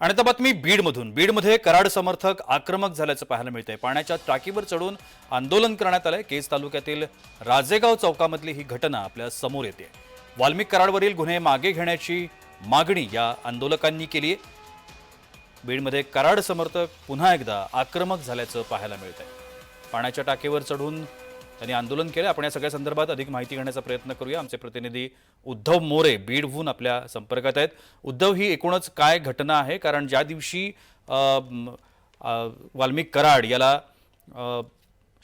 आणि आता बातमी बीडमधून. बीडमध्ये कराड समर्थक आक्रमक झाल्याचं पाहायला मिळतंय. पाण्याच्या टाकीवर चढून आंदोलन करण्यात आलंय. केज तालुक्यातील राजेगाव चौकामधली ही घटना आपल्यासमोर येते. वाल्मिक कराडवरील गुन्हे मागे घेण्याची मागणी या आंदोलकांनी केली आहे. बीडमध्ये कराड समर्थक पुन्हा एकदा आक्रमक झाल्याचं पाहायला मिळतंय. पाण्याच्या टाकीवर चढून त्यांनी आंदोलन केलं. आपण या सगळ्या संदर्भात अधिक माहिती घेण्याचा प्रयत्न करूया. आमचे प्रतिनिधी उद्धव मोरे बीडहून आपल्या संपर्कात आहेत. उद्धव ही एकूणच काय घटना आहे? कारण ज्या दिवशी वाल्मिक कराड याला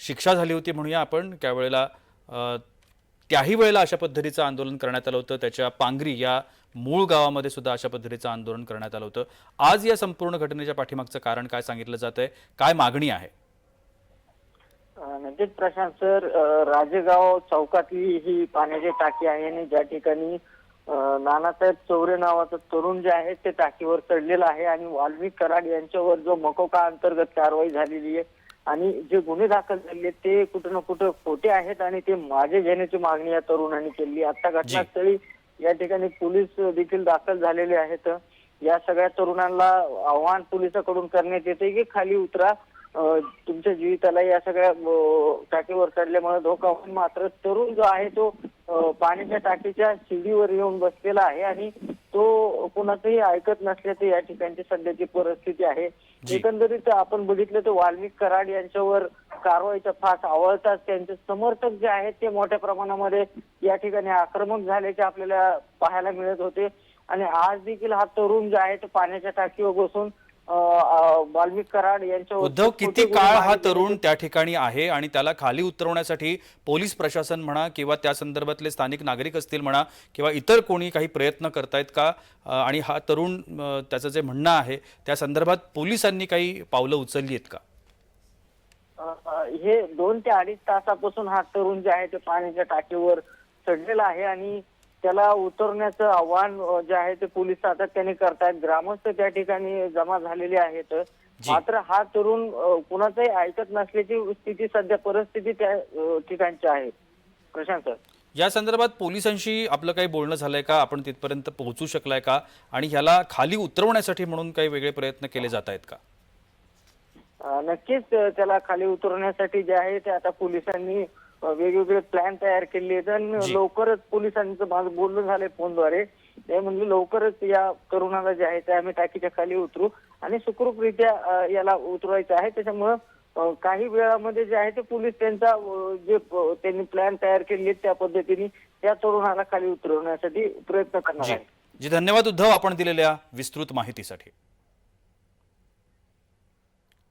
शिक्षा झाली होती म्हणूया आपण त्यावेळेला त्याही वेळेला अशा पद्धतीचं आंदोलन करण्यात आलं होतं. त्याच्या पांगरी या मूळ गावामध्ये सुद्धा अशा पद्धतीचं आंदोलन करण्यात आलं होतं. आज या संपूर्ण घटनेच्या पाठीमागचं कारण काय सांगितलं जात आहे काय मागणी आहे? नक्कीच प्रशांत सर राजेगाव चौकातली ही पाण्याची टाकी आहे आणि ज्या ठिकाणी नानासाहेब चौरे नावाचा तरुण जे आहे ते टाकीवर चढलेला आहे आणि वाल्मिक कराड यांच्यावर जो मकोका अंतर्गत कारवाई झालेली आहे आणि जे गुन्हे दाखल झाले ते कुठं ना कुठं खोटे आहेत आणि ते मागे घेण्याची मागणी या तरुणांनी केली. आता घटनास्थळी या ठिकाणी पोलीस देखील दाखल झालेले आहेत. या सगळ्या तरुणांना आव्हान पोलिसाकडून करण्यात येते की खाली उतरा. तुमच्या जीविताला या सगळ्या टाकीवर चढल्यामुळे धोका होईल मात्र तरुण जो आहे तो पाण्याच्या टाकीच्या शिडीवर येऊन बसलेला आहे आणि तो कुणाचंही ऐकत नसल्याचं या ठिकाणची सध्याची परिस्थिती आहे. एकंदरीत आपण बघितलं तर वाल्मिक कराड यांच्यावर कारवाईचा फास आवळताच त्यांचे समर्थक जे आहेत ते मोठ्या प्रमाणामध्ये या ठिकाणी आक्रमक झाल्याचे आपल्याला पाहायला मिळत होते आणि आज देखील हा तरुण जो आहे तो पाण्याच्या टाकीवर बसून वाल्मिक कराड यांच्यावर उद्धव किती काळ हा तरुण. त्या ठिकाणी आहे आणि त्याला खाली उतरवण्यासाठी पोलीस प्रशासन म्हणा किंवा त्या संदर्भातले स्थानिक नागरिक असतील म्हणा किंवा इतर कोणी काही प्रयत्न करतायत का आणि हा तरुण त्याचं जे म्हणणं आहे त्या संदर्भात पोलिसांनी काही पावलं उचलली आहेत का हे दोन ते अडीच तासापासून हा तरुण जे आहे ते पाण्याच्या टाकीवर चढलेला आहे आणि त्याला उतरण्याचं आव्हान जे आहे ते पोलीस सातत्याने करतायत. ग्रामस्थ त्या ठिकाणी जमा झालेले आहेत. मात्र हा तरुण कुणाचंही ऐकत नसल्याची स्थिती सध्या परिस्थिती त्या ठिकाणची आहे. प्रशांत सर. या संदर्भात पोलिसांशी आपलं काही बोलणं झालंय का? आपण तिथपर्यंत पोहोचू शकलाय का? आणि ह्याला खाली उतरवण्यासाठी म्हणून काही वेगळे प्रयत्न केले जात आहेत का? नक्कीच त्याला खाली उतरवण्यासाठी जे आहे ते आता पोलिसांनी वेगवेगळे प्लॅन तयार केले आहेत आणि जी. लवकरच पोलिसांचं माझं बोलणं झालंय फोनद्वारे. ते म्हणजे लवकरच या तरुणाला जे आहे ते आम्ही टाकीच्या खाली उतरू आणि सुखरूपरित्या अ, याला उतरवायचं आहे. त्याच्यामुळं अ, काही वेळामध्ये जे आहे ते पोलीस त्यांचा अ, जे त्यांनी प्लॅन तयार केले आहेत त्या पद्धतीने त्या तरुणाला खाली उतरवण्यासाठी प्रयत्न करणार जी. आहे जी धन्यवाद उद्धव आपण दिलेल्या विस्तृत माहितीसाठी.